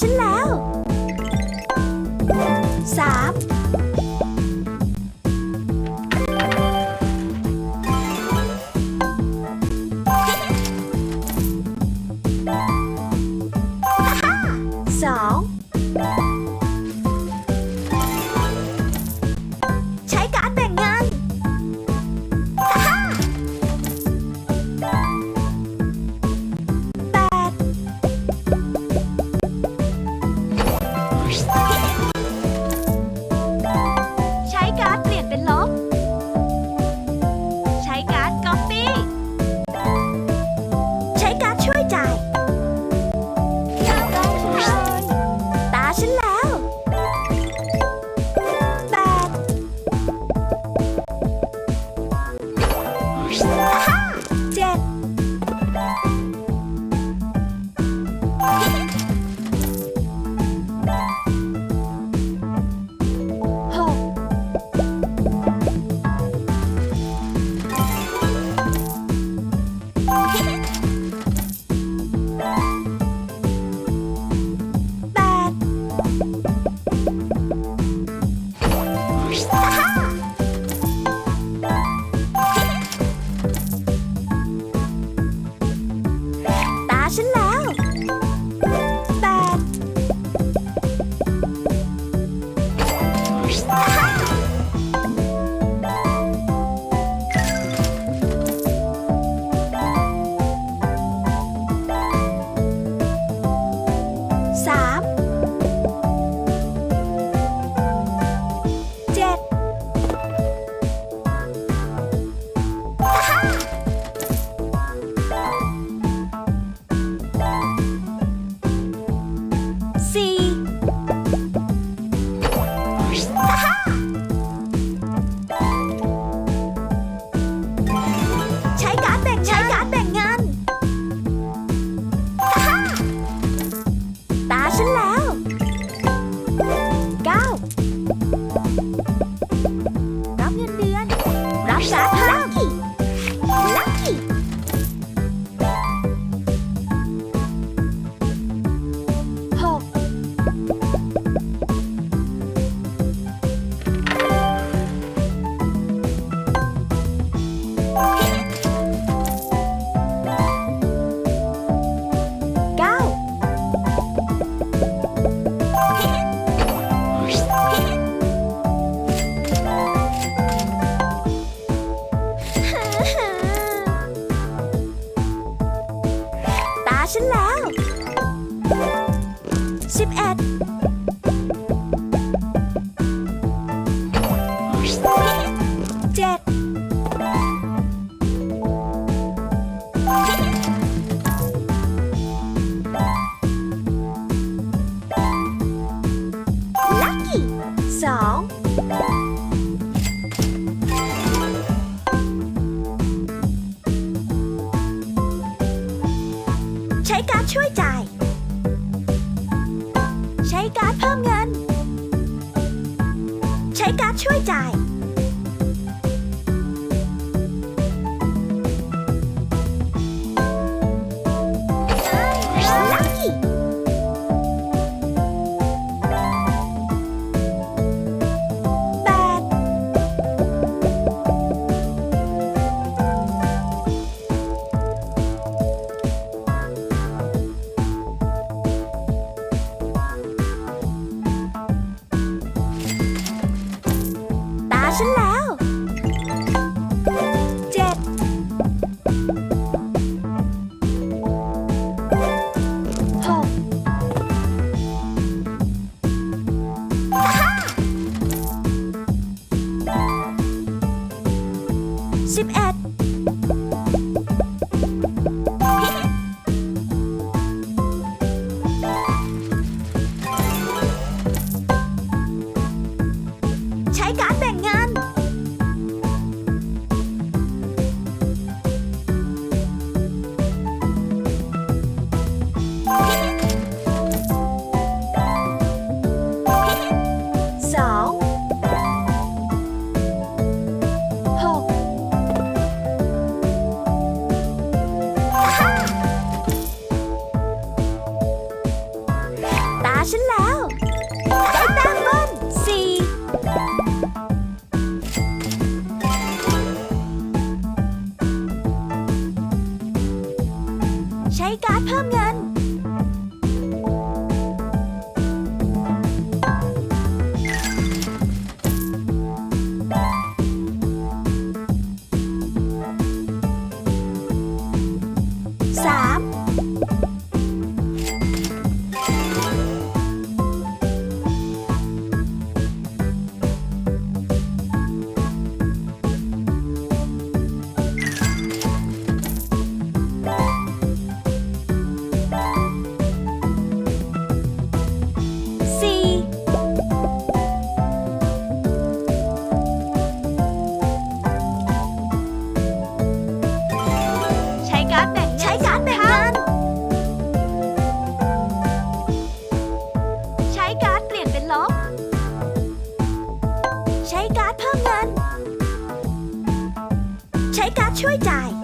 ฉันแล้ว 3 Bye. สิบเอ็ดเจ็ดสองใช้การช่วยใจ การ์ดเพิ่มเงิน ใช้การ์ดช่วยจ่าย 谁来 การ์ดเพิ่มเงิน ใช้การ์ดช่วยจ่าย